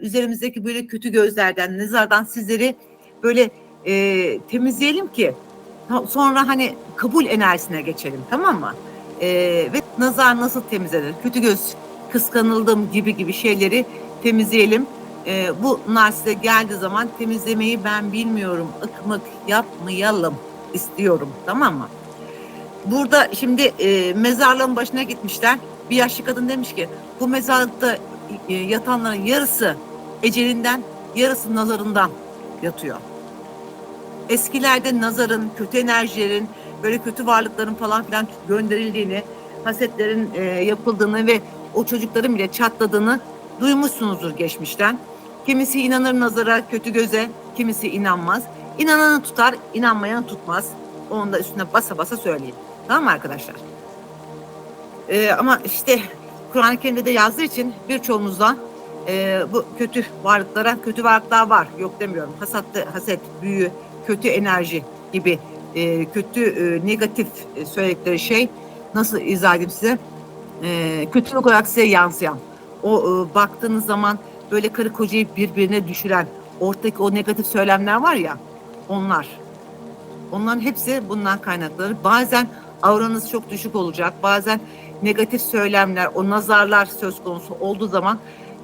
üzerimizdeki böyle kötü gözlerden, nazardan sizleri böyle e, temizleyelim ki sonra hani kabul enerjisine geçelim tamam mı? E, ve nazar nasıl temizlenir? Kötü göz, kıskanıldım gibi gibi şeyleri temizleyelim. E, bunlar size geldiği zaman temizlemeyi ben bilmiyorum, ıkmık yapmayalım istiyorum tamam mı? Burada şimdi e, mezarlığın başına gitmişler. Bir yaşlı kadın demiş ki bu mezarlıkta yatanların yarısı ecelinden, yarısı nazarından yatıyor. Eskilerde nazarın, kötü enerjilerin, böyle kötü varlıkların falan filan gönderildiğini, hasetlerin e, yapıldığını ve o çocukların bile çatladığını duymuşsunuzdur geçmişten. Kimisi inanır nazara, kötü göze, kimisi inanmaz. İnananı tutar, inanmayanı tutmaz. Onu da üstüne basa basa söyleyeyim. Tamam mı arkadaşlar? Ee, ama işte Kur'an-ı Kerim'de de yazdığı için birçoğumuzda e, bu kötü varlıklara kötü varlıklar var. Yok demiyorum. Hasattı, haset, büyü, kötü enerji gibi e, kötü e, negatif e, söyledikleri şey nasıl izah edeyim size? E, kötülük olarak size yansıyan. O e, baktığınız zaman böyle karı kocayı birbirine düşüren ortadaki o negatif söylemler var ya onlar. Onların hepsi bundan kaynaklanır. Bazen auranız çok düşük olacak. Bazen negatif söylemler, o nazarlar söz konusu olduğu zaman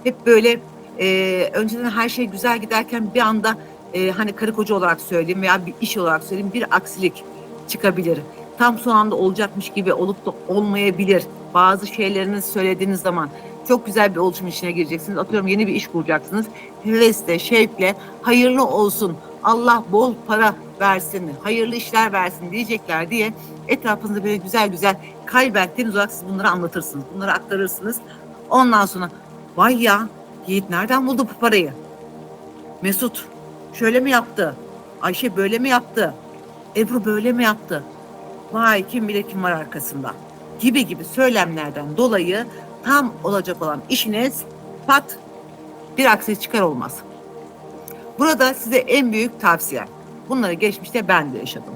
hep böyle e, önceden her şey güzel giderken bir anda e, hani karı koca olarak söyleyeyim veya bir iş olarak söyleyeyim bir aksilik çıkabilir. Tam son anda olacakmış gibi olup da olmayabilir. Bazı şeyleriniz söylediğiniz zaman çok güzel bir oluşum içine gireceksiniz. Atıyorum yeni bir iş kuracaksınız. Hevesle, şevkle, hayırlı olsun, Allah bol para versin, hayırlı işler versin diyecekler diye etrafınızda böyle güzel güzel kalben temiz olarak siz bunları anlatırsınız. Bunları aktarırsınız. Ondan sonra vay ya Yiğit nereden buldu bu parayı? Mesut şöyle mi yaptı? Ayşe böyle mi yaptı? Ebru böyle mi yaptı? Vay kim bilir kim var arkasında. Gibi gibi söylemlerden dolayı tam olacak olan işiniz pat bir aksilik çıkar olmaz. Burada size en büyük tavsiye. Bunları geçmişte ben de yaşadım.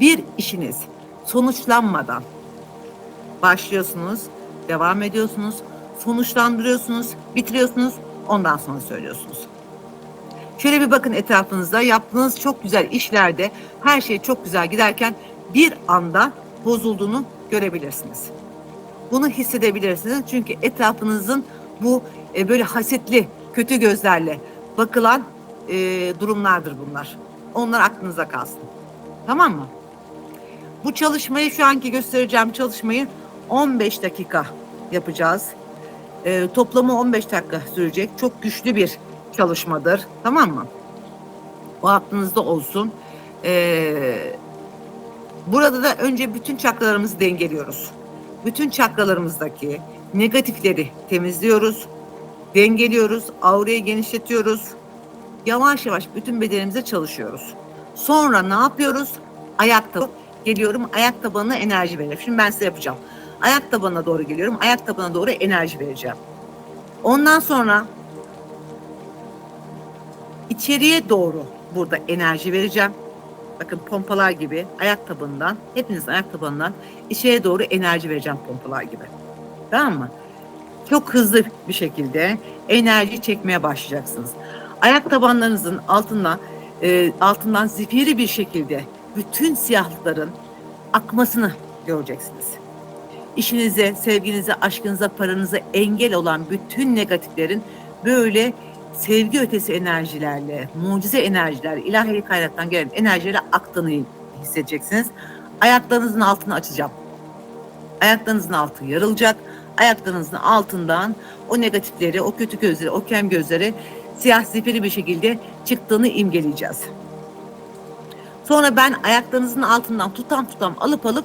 Bir işiniz sonuçlanmadan başlıyorsunuz, devam ediyorsunuz, sonuçlandırıyorsunuz, bitiriyorsunuz, ondan sonra söylüyorsunuz. Şöyle bir bakın etrafınızda yaptığınız çok güzel işlerde her şey çok güzel giderken bir anda bozulduğunu görebilirsiniz. Bunu hissedebilirsiniz çünkü etrafınızın bu e, böyle hasetli, kötü gözlerle bakılan e, durumlardır bunlar. Onlar aklınıza kalsın. Tamam mı? Bu çalışmayı şu anki göstereceğim çalışmayı 15 dakika yapacağız. E, toplamı 15 dakika sürecek. Çok güçlü bir çalışmadır. Tamam mı? O aklınızda olsun. E, burada da önce bütün çakralarımızı dengeliyoruz. Bütün çakralarımızdaki negatifleri temizliyoruz. Dengeliyoruz. Aurayı genişletiyoruz. Yavaş yavaş bütün bedenimize çalışıyoruz. Sonra ne yapıyoruz? Ayakta geliyorum. Ayak tabanına enerji veriyorum. Şimdi ben size yapacağım. Ayak tabanına doğru geliyorum. Ayak tabanına doğru enerji vereceğim. Ondan sonra içeriye doğru burada enerji vereceğim. Bakın pompalar gibi ayak tabanından, hepinizin ayak tabanından içeriye doğru enerji vereceğim pompalar gibi. Tamam mı? Çok hızlı bir şekilde enerji çekmeye başlayacaksınız. Ayak tabanlarınızın altına e, altından zifiri bir şekilde bütün siyahlıkların akmasını göreceksiniz. İşinize, sevginize, aşkınıza, paranıza engel olan bütün negatiflerin böyle sevgi ötesi enerjilerle, mucize enerjiler, ilahi kaynaktan gelen enerjilerle aktığını hissedeceksiniz. Ayaklarınızın altını açacağım. Ayaklarınızın altı yarılacak. Ayaklarınızın altından o negatifleri, o kötü gözleri, o kem gözleri siyah zifiri bir şekilde çıktığını imgeleyeceğiz. Sonra ben ayaklarınızın altından tutam tutam alıp alıp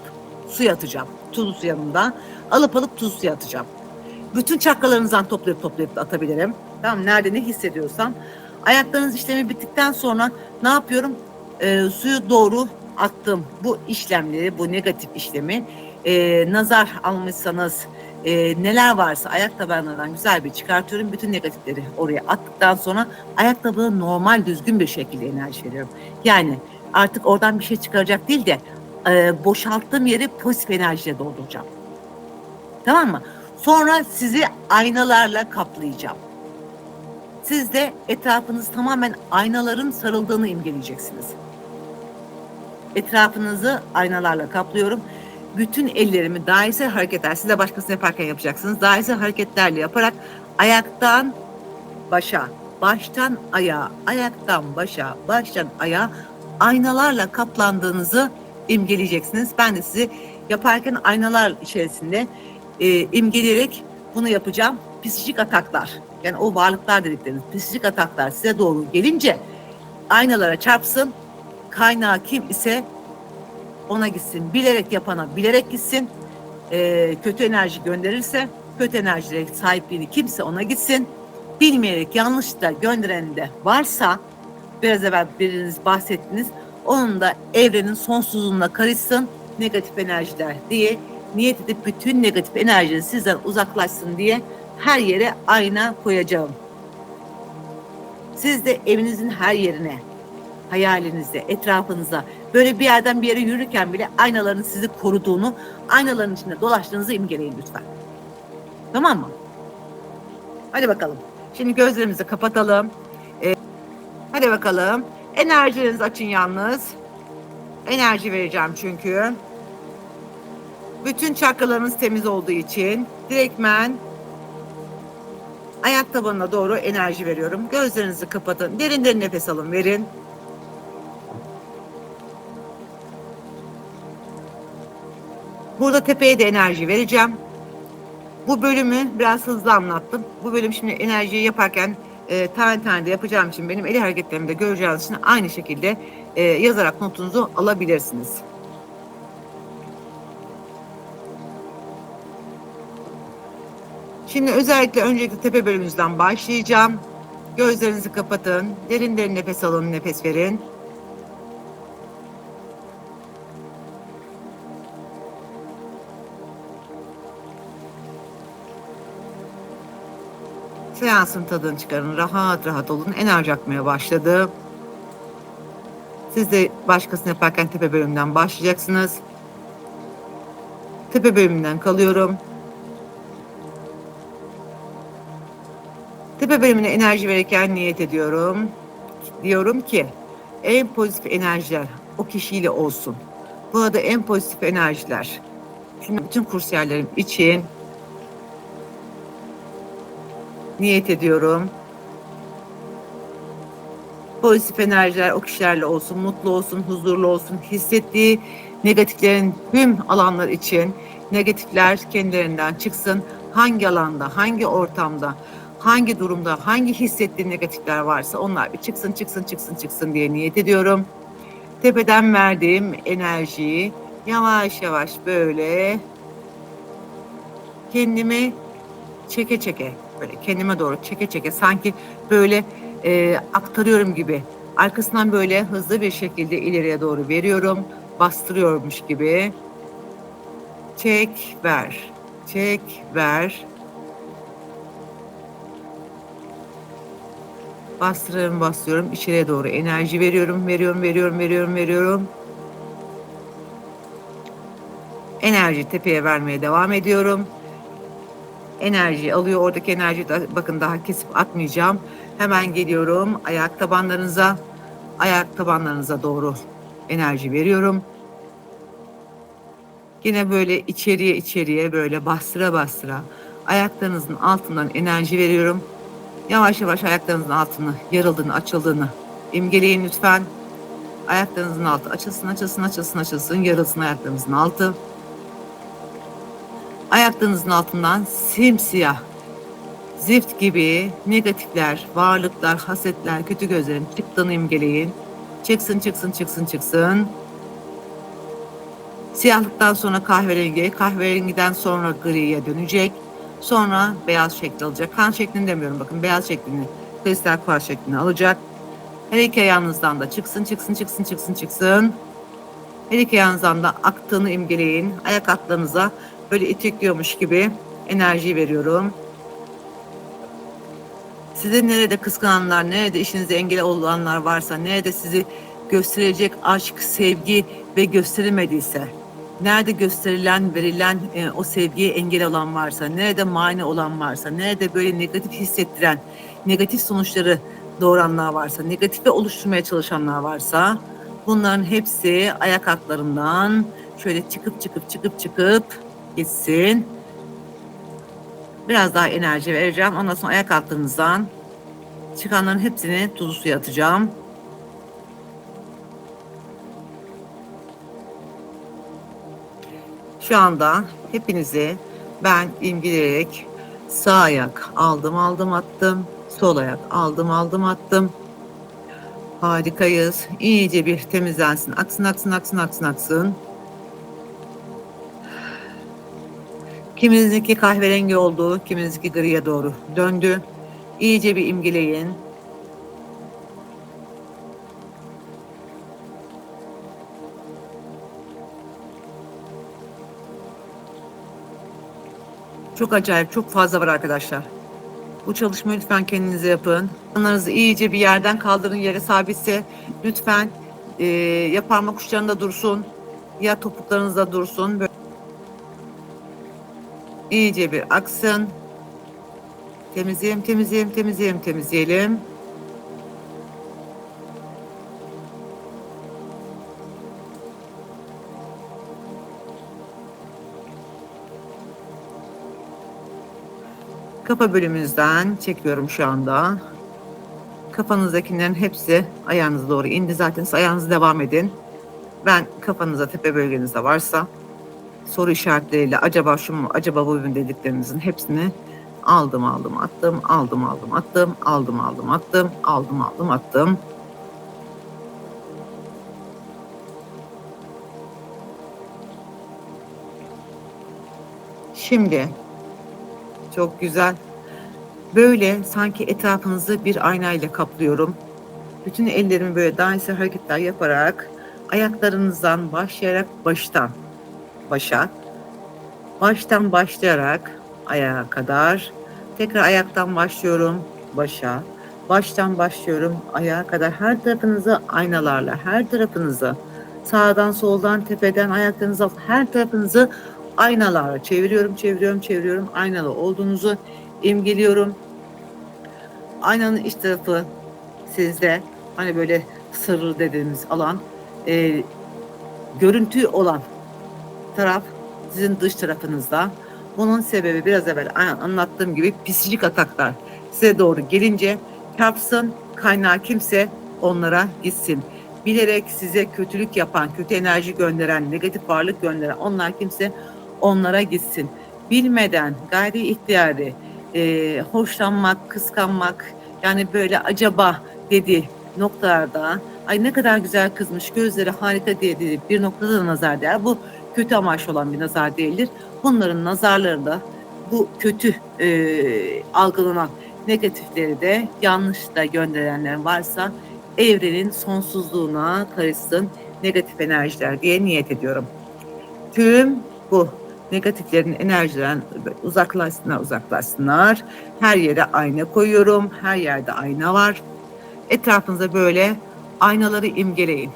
suya atacağım. Tuzlu su yanında. Alıp alıp tuzlu suya atacağım. Bütün çakralarınızdan toplayıp toplayıp atabilirim. Tamam nerede ne hissediyorsam. Ayaklarınız işlemi bittikten sonra ne yapıyorum? Ee, suyu doğru attım. Bu işlemleri, bu negatif işlemi e, nazar almışsanız e, neler varsa ayak tabanlarından güzel bir çıkartıyorum. Bütün negatifleri oraya attıktan sonra ayak tabanı normal düzgün bir şekilde enerji veriyorum. Yani artık oradan bir şey çıkaracak değil de e, boşalttığım yeri pozitif enerjiyle dolduracağım. Tamam mı? Sonra sizi aynalarla kaplayacağım. Siz de etrafınız tamamen aynaların sarıldığını imgeleyeceksiniz. Etrafınızı aynalarla kaplıyorum. Bütün ellerimi dairesel hareketler, siz de başkasını yaparken yapacaksınız. Dairesel hareketlerle yaparak ayaktan başa, baştan ayağa, ayaktan başa, baştan ayağa aynalarla kaplandığınızı imgeleyeceksiniz. Ben de sizi yaparken aynalar içerisinde e, imgeleyerek bunu yapacağım. Psikolojik ataklar, yani o varlıklar dedikleriniz psikolojik ataklar size doğru gelince aynalara çarpsın. Kaynağı kim ise ona gitsin. Bilerek yapana bilerek gitsin. E, kötü enerji gönderirse kötü enerjilere sahipliğini kimse ona gitsin. Bilmeyerek yanlışla gönderen de varsa biraz evvel biriniz bahsettiniz. Onun da evrenin sonsuzluğuna karışsın negatif enerjiler diye niyet edip bütün negatif enerjinin sizden uzaklaşsın diye her yere ayna koyacağım. Siz de evinizin her yerine, hayalinizde, etrafınıza, böyle bir yerden bir yere yürürken bile aynaların sizi koruduğunu, aynaların içinde dolaştığınızı imgeleyin lütfen. Tamam mı? Hadi bakalım. Şimdi gözlerimizi kapatalım. Ee, hadi bakalım. Enerjilerinizi açın yalnız. Enerji vereceğim çünkü. Bütün çakralarınız temiz olduğu için direktmen ayak tabanına doğru enerji veriyorum. Gözlerinizi kapatın. Derin derin nefes alın, verin. Burada tepeye de enerji vereceğim. Bu bölümü biraz hızlı anlattım. Bu bölüm şimdi enerjiyi yaparken e, tane tane de yapacağım için benim el hareketlerimi de göreceğiniz için aynı şekilde e, yazarak notunuzu alabilirsiniz. Şimdi özellikle öncelikle tepe bölümümüzden başlayacağım. Gözlerinizi kapatın. Derin derin nefes alın, nefes verin. Seansın tadını çıkarın. Rahat rahat olun. Enerji akmaya başladı. Siz de başkasını yaparken tepe bölümünden başlayacaksınız. Tepe bölümünden kalıyorum. Tepe bölümüne enerji verirken niyet ediyorum. Diyorum ki en pozitif enerjiler o kişiyle olsun. Bu arada en pozitif enerjiler. Şimdi bütün kursiyerlerim için niyet ediyorum. Pozitif enerjiler o kişilerle olsun, mutlu olsun, huzurlu olsun, hissettiği negatiflerin tüm alanlar için negatifler kendilerinden çıksın. Hangi alanda, hangi ortamda, hangi durumda, hangi hissettiği negatifler varsa onlar bir çıksın, çıksın, çıksın, çıksın diye niyet ediyorum. Tepeden verdiğim enerjiyi yavaş yavaş böyle kendimi çeke çeke böyle kendime doğru çeke çeke sanki böyle e, aktarıyorum gibi arkasından böyle hızlı bir şekilde ileriye doğru veriyorum bastırıyormuş gibi. Çek ver. Çek ver. Bastırıyorum bastırıyorum. İçeriye doğru enerji veriyorum veriyorum veriyorum veriyorum veriyorum. Enerji tepeye vermeye devam ediyorum enerji alıyor. Oradaki enerji da, bakın daha kesip atmayacağım. Hemen geliyorum ayak tabanlarınıza. Ayak tabanlarınıza doğru enerji veriyorum. Yine böyle içeriye içeriye böyle bastıra bastıra ayaklarınızın altından enerji veriyorum. Yavaş yavaş ayaklarınızın altını yarıldığını, açıldığını imgeleyin lütfen. Ayaklarınızın altı açılsın, açılsın, açılsın, açılsın. Yarılsın ayaklarınızın altı. Ayaklarınızın altından simsiyah, zift gibi negatifler, varlıklar, hasetler, kötü gözlerin çıktığını imgeleyin. Çıksın, çıksın, çıksın, çıksın. Siyahlıktan sonra kahverengi, kahverengiden sonra griye dönecek. Sonra beyaz şekli alacak. Kan şeklini demiyorum bakın beyaz şeklini, kristal kuarz şeklini alacak. Her iki ayağınızdan da çıksın, çıksın, çıksın, çıksın, çıksın. Her iki ayağınızdan da aktığını imgeleyin. Ayak altlarınıza böyle itekliyormuş gibi enerji veriyorum. Sizi nerede kıskananlar, nerede işinize engel olanlar varsa, nerede sizi gösterecek aşk, sevgi ve gösteremediyse, nerede gösterilen, verilen e, o sevgiye engel olan varsa, nerede mani olan varsa, nerede böyle negatif hissettiren, negatif sonuçları doğuranlar varsa, negatife oluşturmaya çalışanlar varsa bunların hepsi ayak altlarından şöyle çıkıp çıkıp çıkıp çıkıp gitsin. Biraz daha enerji vereceğim. Ondan sonra ayak altlarınızdan çıkanların hepsini tuzlu suya atacağım. Şu anda hepinizi ben imgeleyerek sağ ayak aldım aldım attım. Sol ayak aldım aldım attım. Harikayız. İyice bir temizlensin. Aksın aksın aksın aksın aksın. Kiminizinki kahverengi oldu, kiminizinki griye doğru döndü. İyice bir imgeleyin. Çok acayip, çok fazla var arkadaşlar. Bu çalışmayı lütfen kendinize yapın. Yanlarınızı iyice bir yerden kaldırın yere sabitse lütfen e, ya parmak uçlarında dursun ya topuklarınızda dursun. Böyle iyice bir aksın. Temizleyelim, temizleyelim, temizleyelim, temizleyelim. Kafa bölümünüzden çekiyorum şu anda. Kafanızdakilerin hepsi ayağınıza doğru indi. Zaten siz ayağınızı devam edin. Ben kafanıza, tepe bölgenizde varsa soru işaretleriyle acaba şu mu, acaba bu mu dediklerinizin hepsini aldım aldım attım, aldım aldım attım, aldım aldım attım, aldım aldım attım. Şimdi çok güzel. Böyle sanki etrafınızı bir aynayla kaplıyorum. Bütün ellerimi böyle dairesel hareketler yaparak ayaklarınızdan başlayarak baştan başa. Baştan başlayarak ayağa kadar. Tekrar ayaktan başlıyorum başa. Baştan başlıyorum ayağa kadar. Her tarafınızı aynalarla her tarafınızı sağdan soldan tepeden ayaklarınızı her tarafınızı aynalarla çeviriyorum çeviriyorum çeviriyorum. Aynalı olduğunuzu imgeliyorum. Aynanın iç tarafı sizde. Hani böyle sırrı dediğimiz alan e, görüntü olan taraf sizin dış tarafınızda. Bunun sebebi biraz evvel anlattığım gibi psikolojik ataklar size doğru gelince çarpsın kaynağı kimse onlara gitsin. Bilerek size kötülük yapan, kötü enerji gönderen, negatif varlık gönderen onlar kimse onlara gitsin. Bilmeden gayri ihtiyari e, hoşlanmak, kıskanmak yani böyle acaba dedi noktalarda ay ne kadar güzel kızmış gözleri harika diye dedi bir noktada da nazar değer. Bu kötü amaç olan bir nazar değildir. Bunların nazarlarında bu kötü e, algılanan negatifleri de yanlış da gönderenler varsa evrenin sonsuzluğuna karışsın negatif enerjiler diye niyet ediyorum. Tüm bu negatiflerin enerjiden uzaklaşsınlar uzaklaşsınlar. Her yere ayna koyuyorum. Her yerde ayna var. Etrafınıza böyle aynaları imgeleyin.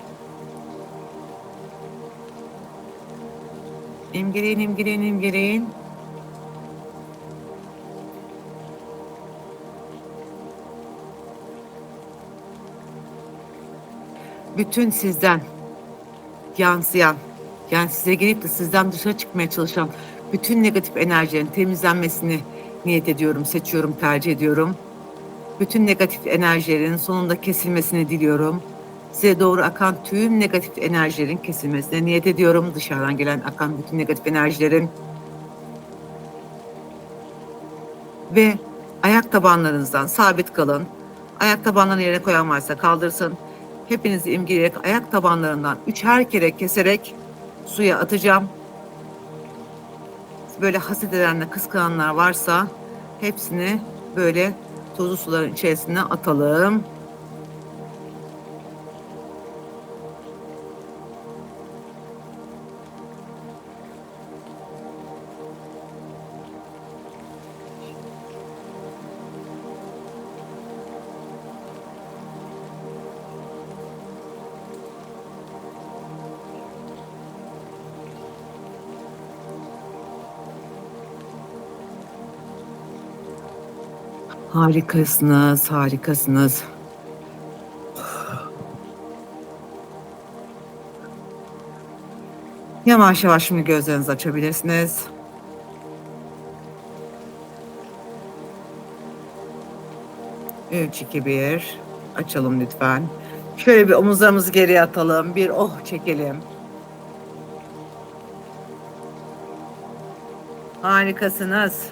İmgeleyin, imgeleyin, imgeleyin. Bütün sizden yansıyan, yani size gelip de sizden dışarı çıkmaya çalışan bütün negatif enerjilerin temizlenmesini niyet ediyorum, seçiyorum, tercih ediyorum. Bütün negatif enerjilerin sonunda kesilmesini diliyorum. Size doğru akan tüm negatif enerjilerin kesilmesine niyet ediyorum. Dışarıdan gelen akan bütün negatif enerjilerin ve ayak tabanlarınızdan sabit kalın. Ayak tabanlarını yere koyan varsa kaldırsın. Hepinizi imgeleyerek ayak tabanlarından üçer kere keserek suya atacağım. Böyle haset edenler, kıskananlar varsa hepsini böyle tuzlu suların içerisine atalım. Harikasınız, harikasınız. Yavaş yavaş şimdi gözlerinizi açabilirsiniz. Üç, iki, bir. Açalım lütfen. Şöyle bir omuzlarımızı geriye atalım. Bir oh çekelim. Harikasınız.